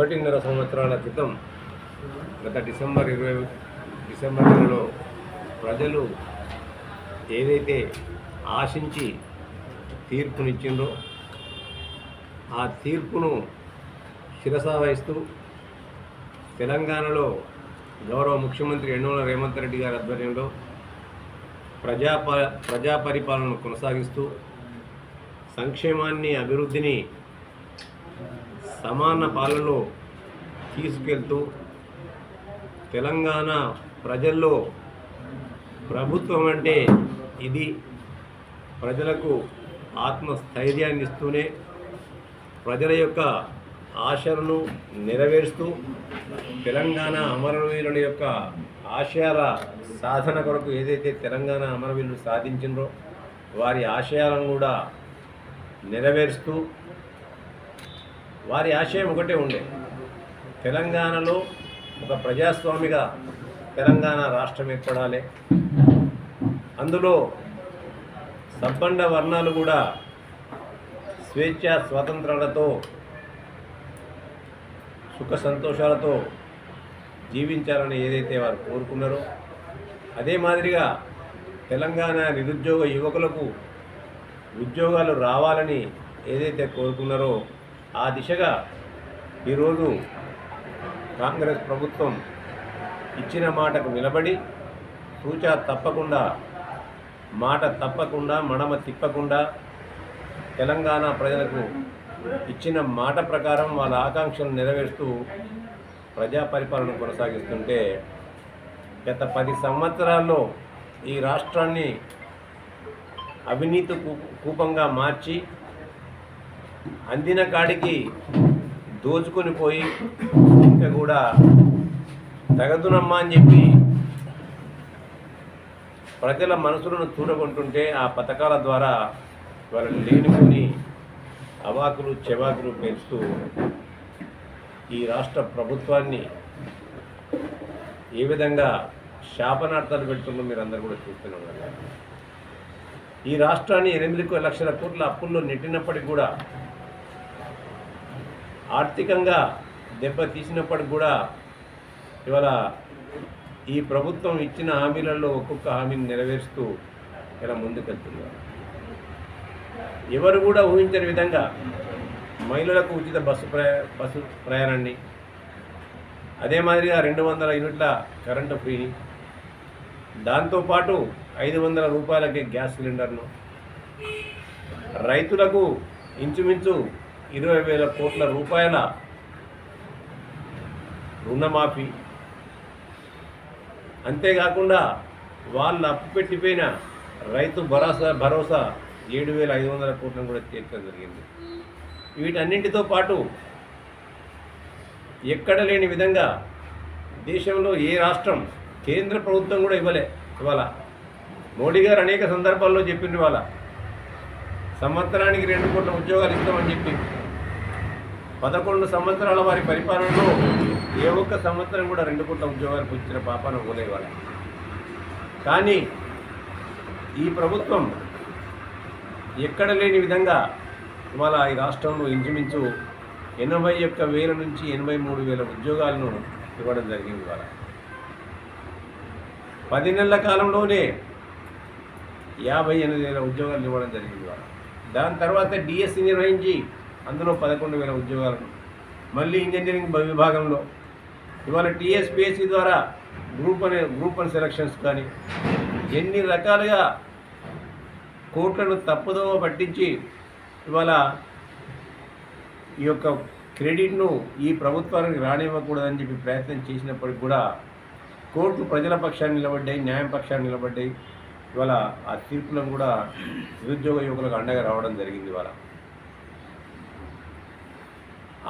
ఒకటిన్నర సంవత్సరాల క్రితం గత డిసెంబర్ ఇరవై డిసెంబర్ నెలలో ప్రజలు ఏదైతే ఆశించి తీర్పునిచ్చిందో ఆ తీర్పును శిరసా వహిస్తూ తెలంగాణలో గౌరవ ముఖ్యమంత్రి యనమల రేవంత్ రెడ్డి గారి ఆధ్వర్యంలో ప్రజాప ప్రజా పరిపాలనను కొనసాగిస్తూ సంక్షేమాన్ని అభివృద్ధిని సమాన పాలనలో తీసుకెళ్తూ తెలంగాణ ప్రజల్లో ప్రభుత్వం అంటే ఇది. ప్రజలకు ఆత్మస్థైర్యాన్ని ఇస్తూనే ప్రజల యొక్క ఆశలను నెరవేరుస్తూ తెలంగాణ అమరవీరుల యొక్క ఆశయాల సాధన కొరకు ఏదైతే తెలంగాణ అమరవీరులు సాధించిండ్రో వారి ఆశయాలను కూడా నెరవేరుస్తూ వారి ఆశయం ఒకటే ఉండే. తెలంగాణలో ఒక ప్రజాస్వామిగా తెలంగాణ రాష్ట్రం ఏర్పడాలి. అందులో సబ్బండ వర్ణాలు కూడా స్వేచ్ఛ స్వాతంత్రాలతో సుఖ సంతోషాలతో జీవించాలని ఏదైతే వారు కోరుకున్నారో అదే మాదిరిగా తెలంగాణ నిరుద్యోగ యువకులకు ఉద్యోగాలు రావాలని ఏదైతే కోరుకున్నారో ఆ దిశగా ఈరోజు కాంగ్రెస్ ప్రభుత్వం ఇచ్చిన మాటకు నిలబడి సూచ తప్పకుండా మాట తప్పకుండా మడమ తిప్పకుండా తెలంగాణ ప్రజలకు ఇచ్చిన మాట ప్రకారం వాళ్ళ ఆకాంక్షలు నెరవేరుస్తూ ప్రజా పరిపాలన కొనసాగిస్తుంటే గత పది సంవత్సరాల్లో ఈ రాష్ట్రాన్ని అవినీతి కూ- కూపంగా మార్చి అందిన కాడికి దోచుకొని పోయి ఇంకా కూడా తగదునమ్మా అని చెప్పి ప్రజల మనసులను చూడకుంటుంటే ఆ పథకాల ద్వారా వాళ్ళని లేనిపోని అవాకులు చెవాకులు పెంచుతూ ఈ రాష్ట్ర ప్రభుత్వాన్ని ఏ విధంగా శాపనార్థాలు పెడుతుందో మీరు అందరూ కూడా చూస్తున్నారు ఈ రాష్ట్రాన్ని ఎనిమిది లక్షల కోట్ల అప్పుల్లో నెట్టినప్పటికి కూడా ఆర్థికంగా దెబ్బ తీసినప్పటికి కూడా ఇవాళ ఈ ప్రభుత్వం ఇచ్చిన హామీలలో ఒక్కొక్క హామీని నెరవేరుస్తూ ఇలా ముందుకెళ్తున్నారు. ఎవరు కూడా ఊహించని విధంగా మహిళలకు ఉచిత బస్సు ప్రయా బస్సు ప్రయాణాన్ని అదే మాదిరిగా రెండు వందల యూనిట్ల కరెంటు ఫ్రీని దాంతోపాటు ఐదు వందల రూపాయలకి గ్యాస్ సిలిండర్ను రైతులకు ఇంచుమించు ఇరవై వేల కోట్ల రూపాయల రుణమాఫీ. అంతేకాకుండా వాళ్ళు అప్పు పెట్టిపోయిన రైతు భరోసా భరోసా ఏడు వేల ఐదు వందల కోట్లను కూడా తీర్చడం జరిగింది. వీటన్నింటితో పాటు ఎక్కడ లేని విధంగా దేశంలో ఏ రాష్ట్రం కేంద్ర ప్రభుత్వం కూడా ఇవ్వలే. ఇవాళ మోడీ గారు అనేక సందర్భాల్లో చెప్పిండ్రు ఇవాళ సంవత్సరానికి రెండు కోట్ల ఉద్యోగాలు ఇస్తామని చెప్పి. పదకొండు సంవత్సరాల వారి పరిపాలనలో ఏ ఒక్క సంవత్సరం కూడా రెండు కోట్ల ఉద్యోగాలు పుచ్చిన పాపన పోలేవాళ్ళ కానీ ఈ ప్రభుత్వం ఎక్కడ లేని విధంగా ఇవాళ ఈ రాష్ట్రంలో ఇంచుమించు ఎనభై ఒక్క వేల నుంచి ఎనభై మూడు వేల ఉద్యోగాలను ఇవ్వడం జరిగింది ఇవాళ. పది నెలల కాలంలోనే యాభై ఎనిమిది వేల ఉద్యోగాలు ఇవ్వడం జరిగింది ఇవాళ. దాని తర్వాత డిఎస్సి నిర్వహించి అందులో పదకొండు వేల ఉద్యోగాలను. మళ్ళీ ఇంజనీరింగ్ విభాగంలో. ఇవాళ టీఎస్పిఎస్సి ద్వారా గ్రూప్ అనే గ్రూప్ అండ్ సెలక్షన్స్ కానీ ఎన్ని రకాలుగా కోట్లను తప్పుదోవ పట్టించి ఇవాళ ఈ యొక్క క్రెడిట్ను ఈ ప్రభుత్వానికి రానివ్వకూడదని చెప్పి ప్రయత్నం చేసినప్పటికి కూడా కోర్టు ప్రజల పక్షాన్ని నిలబడ్డాయి న్యాయం పక్షాన్ని నిలబడ్డాయి. ఇవాళ ఆ తీర్పులను కూడా నిరుద్యోగ యువకులకు అండగా రావడం జరిగింది ఇవాళ.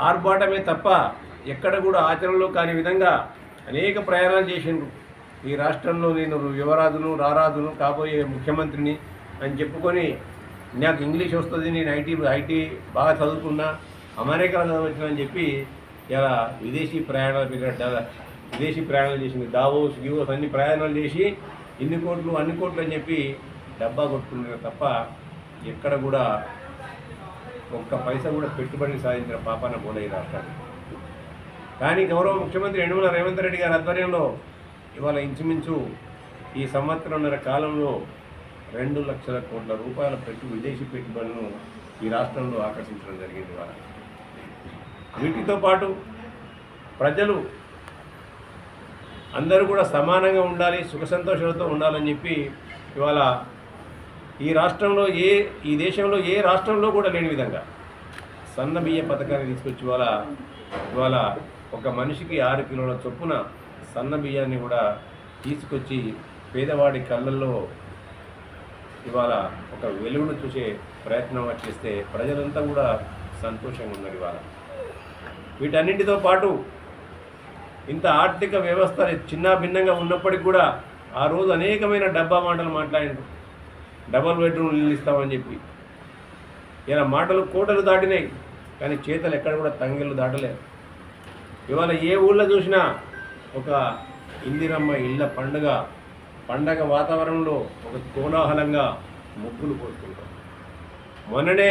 ఆర్భాటమే తప్ప ఎక్కడ కూడా ఆచరణలో కాని విధంగా అనేక ప్రయాణాలు చేసిండ్రు. ఈ రాష్ట్రంలో నేను యువరాజును రారాజును కాబోయే ముఖ్యమంత్రిని అని చెప్పుకొని నాకు ఇంగ్లీష్ వస్తుంది నేను ఐటీ ఐటీ బాగా చదువుకున్నా అమెరికా చదవచ్చు అని చెప్పి ఇలా విదేశీ ప్రయాణాలు పెట్టారు విదేశీ ప్రయాణాలు చేసింది. దావోస్ గివోస్ అన్ని ప్రయాణాలు చేసి ఇన్ని కోట్లు అన్ని కోట్లు అని చెప్పి డబ్బా కొట్టుకుంటారు తప్ప ఎక్కడ కూడా ఒక్క పైసా కూడా పెట్టుబడిని సాధించిన పాపాన పోలే ఈ రాష్ట్రానికి. కానీ గౌరవ ముఖ్యమంత్రి యనుమల రేవంత్ రెడ్డి గారి ఆధ్వర్యంలో ఇవాళ ఇంచుమించు ఈ సంవత్సరంన్నర కాలంలో రెండు లక్షల కోట్ల రూపాయల పెట్టు విదేశీ పెట్టుబడులను ఈ రాష్ట్రంలో ఆకర్షించడం జరిగింది ఇవాళ. వీటితో పాటు ప్రజలు అందరూ కూడా సమానంగా ఉండాలి సుఖ సంతోషాలతో ఉండాలని చెప్పి ఇవాళ ఈ రాష్ట్రంలో ఏ ఈ దేశంలో ఏ రాష్ట్రంలో కూడా లేని విధంగా సన్న బియ్య పథకాన్ని తీసుకొచ్చి ఇవాళ ఇవాళ ఒక మనిషికి ఆరు కిలోల చొప్పున సన్న బియ్యాన్ని కూడా తీసుకొచ్చి పేదవాడి కళ్ళల్లో ఇవాళ ఒక వెలుగును చూసే ప్రయత్నం చేస్తే ప్రజలంతా కూడా సంతోషంగా ఉన్నారు ఇవాళ. వీటన్నింటితో పాటు ఇంత ఆర్థిక వ్యవస్థ చిన్న భిన్నంగా ఉన్నప్పటికీ కూడా ఆ రోజు అనేకమైన డబ్బా మాటలు మాట్లాడినారు. డబల్ బెడ్రూమ్ ఇల్లు ఇస్తామని చెప్పి. ఇలా మాటలు కోటలు దాటినాయి. కానీ చేతలు ఎక్కడ కూడా తంగిళ్ళు దాటలేదు. ఇవాళ ఏ ఊళ్ళో చూసినా ఒక ఇందిరమ్మ ఇళ్ళ పండుగ పండగ వాతావరణంలో ఒక కోలాహలంగా ముగ్గులు పోసుకుంటాం. మొన్ననే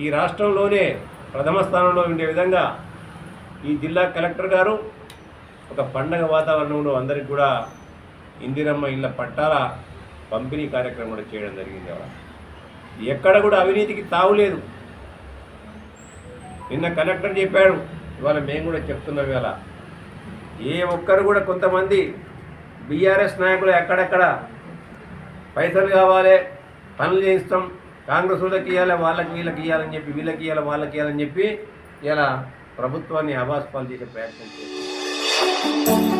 ఈ రాష్ట్రంలోనే ప్రథమ స్థానంలో ఉండే విధంగా ఈ జిల్లా కలెక్టర్ గారు ఒక పండగ వాతావరణంలో అందరికి కూడా ఇందిరమ్మ ఇళ్ళ పట్టాల పంపిణీ కార్యక్రమం కూడా చేయడం జరిగింది అలా ఎక్కడ కూడా అవినీతికి తావులేదు నిన్న కలెక్టర్ చెప్పాడు ఇవాళ మేము కూడా చెప్తున్నాం ఇవాళ. ఏ ఒక్కరు కూడా కొంతమంది బీఆర్ఎస్ నాయకులు ఎక్కడెక్కడ పైసలు కావాలి పనులు చేయిస్తాం కాంగ్రెస్ వాళ్ళకి ఇవ్వాలి వాళ్ళకి వీళ్ళకి ఇవ్వాలని చెప్పి వీళ్ళకి ఇవ్వాలి వాళ్ళకి ఇవ్వాలని చెప్పి ఇలా ప్రభుత్వాన్ని అభాస్పాలు చేసే ప్రయత్నం చేస్తారు